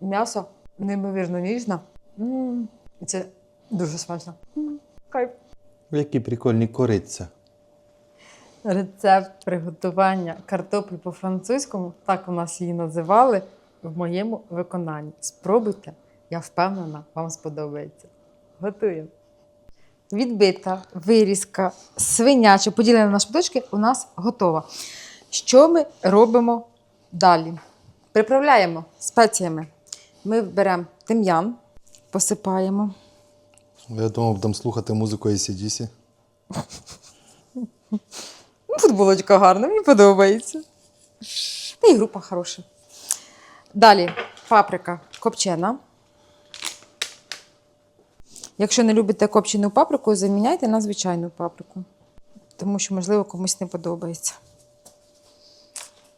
М'ясо неймовірно ніжне. І це дуже смачно. Кайф. Які прикольні кориця. Рецепт приготування картоплі по-французькому, так у нас її називали, в моєму виконанні. Спробуйте, я впевнена, вам сподобається. Готуємо. Відбита вирізка свиняча, поділена на шматочки, у нас готова. Що ми робимо далі? Приправляємо спеціями. Ми беремо тим'ян, посипаємо. Я думав, будемо слухати музику ACDC. Ну, Футболочка гарна, мені подобається. Та і група хороша. Далі паприка копчена. Якщо не любите копчену паприку, заміняйте на звичайну паприку. Тому що, можливо, комусь не подобається.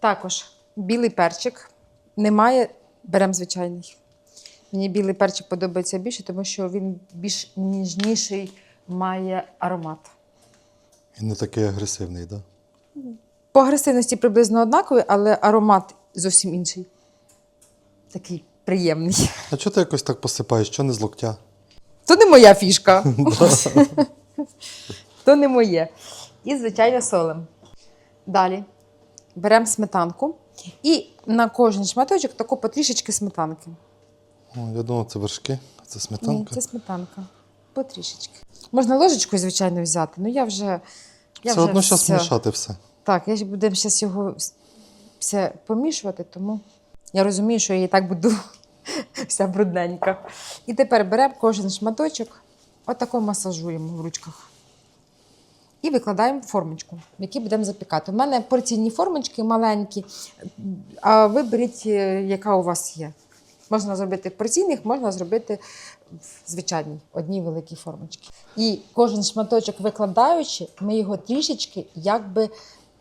Також білий перчик. Немає, беремо звичайний. Мені білий перчик подобається більше, тому що він більш ніжніший має аромат. І не такий агресивний, так? Да? По агресивності приблизно однаковий, але аромат зовсім інший. Такий приємний. А чого ти якось так посипаєш? Що не з локтя? То не моя фішка. То не моє. І, звичайно, солим. Далі беремо сметанку і на кожен шматочок таку потрішечки сметанки. О, я думав, це вершки, а це сметанка. Ні, це сметанка. Потрішечки. Можна ложечкою, звичайно, взяти, але я вже. Я все одно зараз все- мішати все. Так, я ж будемо зараз його все помішувати, тому я розумію, що я і так буду вся брудненька. І тепер беремо кожен шматочок, отако масажуємо в ручках. І викладаємо формочку, в якій будемо запікати. У мене порційні формочки маленькі, а ви беріть, е, яка у вас є. Можна зробити порційних, можна зробити в звичайній, одній великій формочці. І кожен шматочок викладаючи, ми його трішечки якби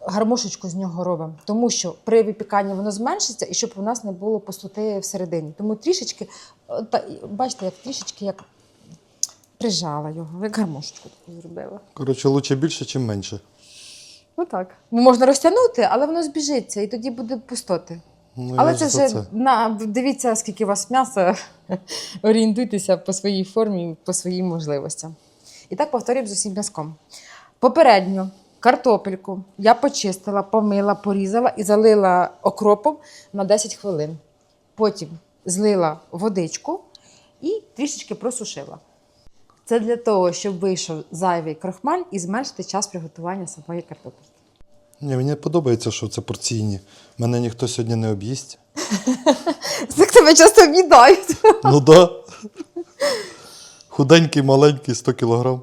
гармошечку з нього робимо. Тому що при випіканні воно зменшиться і щоб у нас не було пустоти всередині. Тому трішечки, та- бачите, як трішечки як прижала його, як гармошечку таку зробила. Коротше, лучше більше, чим менше. Ну так. Можна розтягнути, але воно збіжиться, і тоді буде пустоти. Ну, Але я це за вже на дивіться, скільки у вас м'яса. Орієнтуйтеся по своїй формі, по своїм можливостям. І так повторюємо з усім м'язком. Попередньо картопельку я почистила, помила, порізала і залила окропом на 10 хвилин. Потім злила водичку і трішечки просушила. Це для того, щоб вийшов зайвий крохмаль і зменшити час приготування самої картопельки. Ні, мені подобається, що це порційні. Мене ніхто сьогодні не об'їсть. Так тебе часто об'їдають. Ну да. Худенький, маленький, 100 кілограм.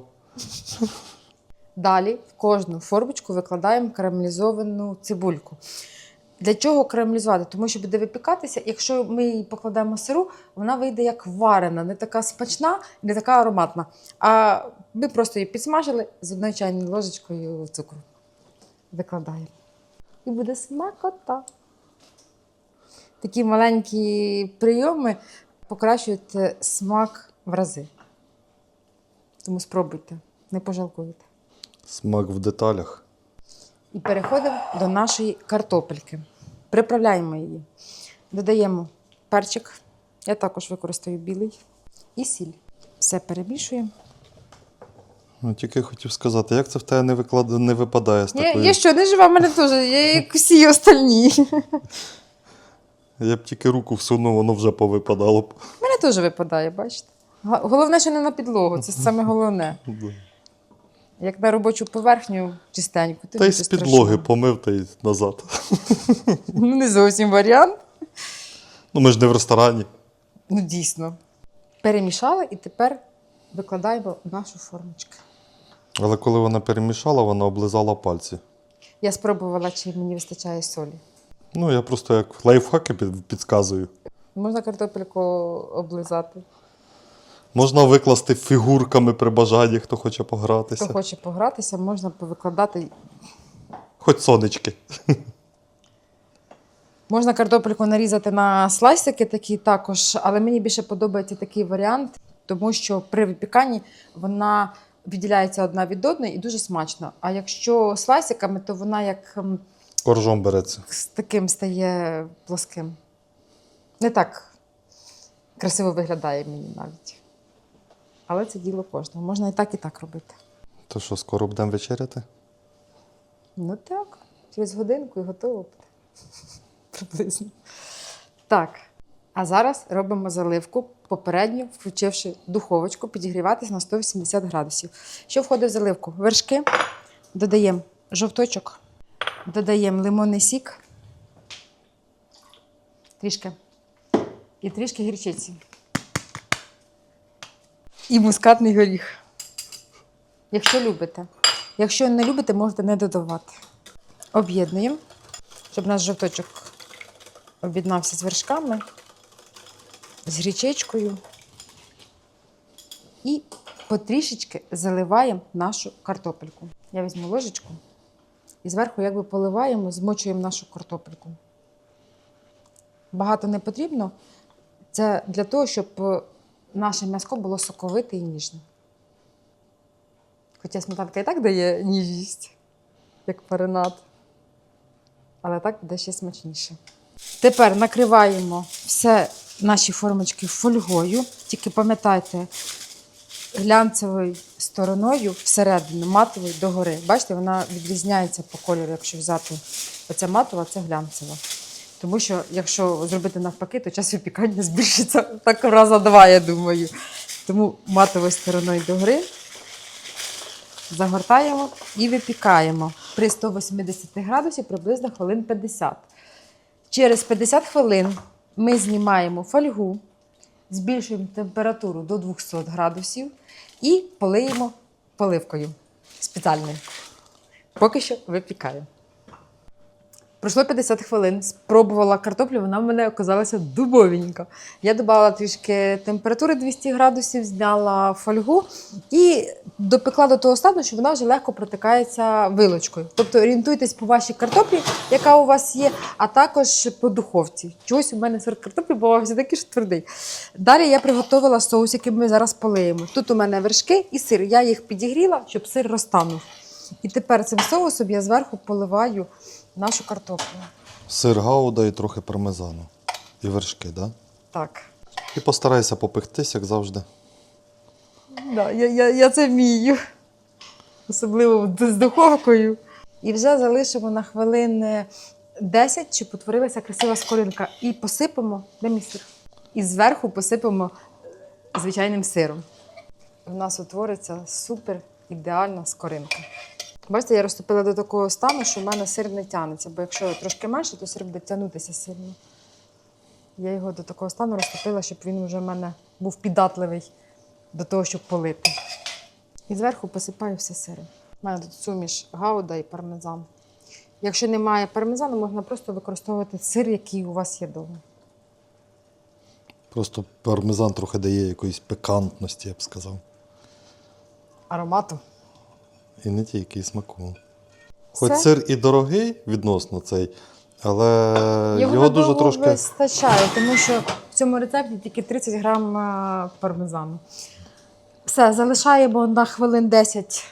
Далі в кожну формочку викладаємо карамелізовану цибульку. Для чого карамелізувати? Тому що буде випікатися, якщо ми її покладемо сиру, вона вийде як варена, не така смачна, не така ароматна. А ми просто її підсмажили з одною чайною ложечкою цукру. Викладаємо. І буде смакота. Такі маленькі прийоми покращують е, смак в рази. Тому спробуйте, не пожалкуєте. Смак в деталях. І переходимо до нашої картопельки. Приправляємо її. Додаємо перчик. Я також використаю білий і сіль. Все перемішуємо. Ну, тільки хотів сказати, як це в тебе не, виклад... не випадає з Я, такою. я що, не жива, в мене теж, я як всі остальні. Я б тільки руку всунув, воно вже повипадало б. В мене теж випадає, бачите. Головне, що не на підлогу, це саме головне. Як на робочу поверхню чистеньку. Та й з підлоги страшного. помив та й назад. Ну, не зовсім варіант. Ну, ми ж не в ресторані. Ну, дійсно. Перемішали і тепер викладаємо нашу формочку. Але коли вона перемішала, вона облизала пальці. Я спробувала, чи мені вистачає солі. Ну, я просто як лайфхаки підказую. Можна картопельку облизати. Можна викласти фігурками при бажанні, хто хоче погратися. Хто хоче погратися, можна повикладати. Хоч сонечки. Можна картопельку нарізати на слайсики такі також, але мені більше подобається такий варіант, тому що при випіканні вона відділяється одна від одної і дуже смачно. А якщо слайсиками, то вона як Коржом береться. з таким стає плоским. Не так красиво виглядає мені навіть. Але це діло кожного. Можна і так, і так робити. То що, скоро будемо вечеряти? Ну так, через годинку і готово буде. Приблизно. Так. А зараз робимо заливку, попередньо включивши духовочку, підігріватись на 180 градусів. Що входить в заливку? Вершки, додаємо жовточок, додаємо лимонний сік, трішки. І трішки гірчиці. І мускатний горіх. Якщо любите. Якщо не любите, можете не додавати. Об'єднуємо, щоб наш жовточок об'єднався з вершками, з грічечкою. І потрішечки заливаємо нашу картопельку. Я візьму ложечку і зверху якби поливаємо, змочуємо нашу картопельку. Багато не потрібно. Це для того, щоб наше м'яско було соковите і ніжне. Хоча сметанка і так дає ніжність, як маринад. Але так буде ще смачніше. Тепер накриваємо все наші формочки фольгою. Тільки пам'ятайте, глянцевою стороною всередину, матовою догори. Бачите, вона відрізняється по кольору, якщо взяти оця матова, це глянцева. Тому що, якщо зробити навпаки, то час випікання збільшиться так раза два, я думаю. Тому матовою стороною догори загортаємо і випікаємо при 180 градусі приблизно хвилин 50. Через 50 хвилин ми знімаємо фольгу, збільшуємо температуру до 200 градусів і полиємо поливкою спеціальною. Поки що випікаю. Пройшло 50 хвилин, спробувала картоплю, вона в мене оказалася дубовенька. Я додала трішки температури 200 градусів, зняла фольгу і допекла до того стану, що вона вже легко протикається вилочкою. Тобто орієнтуйтесь по вашій картоплі, яка у вас є, а також по духовці. Чогось у мене сорт картоплі бувався такий ж твердий. Далі я приготувала соус, який ми зараз полиємо. Тут у мене вершки і сир. Я їх підігріла, щоб сир розтанув. І тепер цим соусом я зверху поливаю нашу картоплю. Сир гауда і трохи пармезану. І вершки, да? Так. І постарайся попектись, як завжди. Да, я, я, я це вмію. Особливо з духовкою. І вже залишимо на хвилин 10, щоб утворилася красива скоринка. І посипемо де мій сир. І зверху посипемо звичайним сиром. У нас утвориться супер ідеальна скоринка. Бачите, я розтопила до такого стану, що в мене сир не тягнеться, бо якщо трошки менше, то сир буде тягнутися сильно. Я його до такого стану розтопила, щоб він вже в мене був піддатливий до того, щоб полити. І зверху посипаю все сиром. У мене тут суміш гауда і пармезан. Якщо немає пармезану, можна просто використовувати сир, який у вас є вдома. Просто пармезан трохи дає якоїсь пикантності, я б сказав. Аромату. І не тільки і смаку. Хоч Все? сир і дорогий відносно цей, але його, Його, дуже трошки. вистачає, тому що в цьому рецепті тільки 30 грам пармезану. Все, залишаємо на хвилин 10-15,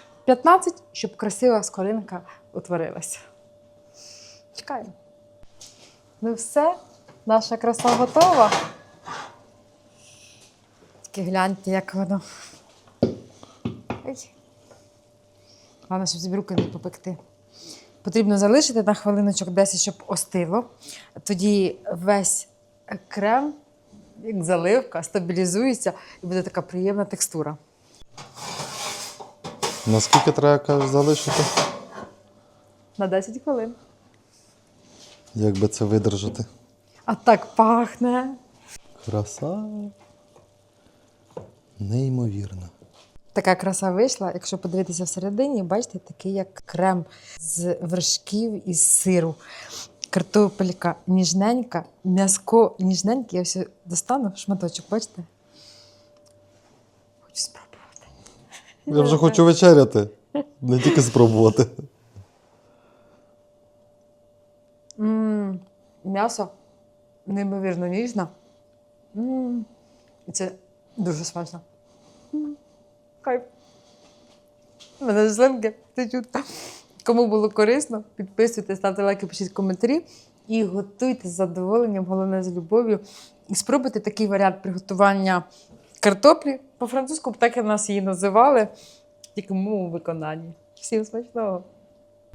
щоб красива скоринка утворилася. Чекаємо. Ну все, наша краса готова. Тільки гляньте, як воно. Ой. Головне, щоб собі руки не попекти. Потрібно залишити на хвилиночок 10, щоб остило. Тоді весь крем, як заливка, стабілізується і буде така приємна текстура. Наскільки треба кажеш, залишити? На 10 хвилин. Як би це видержати? А так пахне. Краса. Неймовірна. Така краса вийшла. Якщо подивитися всередині, бачите, такий як крем з вершків і з сиру. Картопелька ніжненька, м'яско ніжненьке. Я все достану шматочок, бачите? Хочу спробувати. Я вже хочу вечеряти, не тільки спробувати. М, М'ясо неймовірно ніжне. М, І це дуже смачно. Кайф. У мене слинки течуть. Кому було корисно, підписуйтесь, ставте лайки, пишіть коментарі. і готуйте з задоволенням, головне з любов'ю. І спробуйте такий варіант приготування картоплі. По-французьку так і нас її називали, тільки в моєму виконанні. Всім смачного!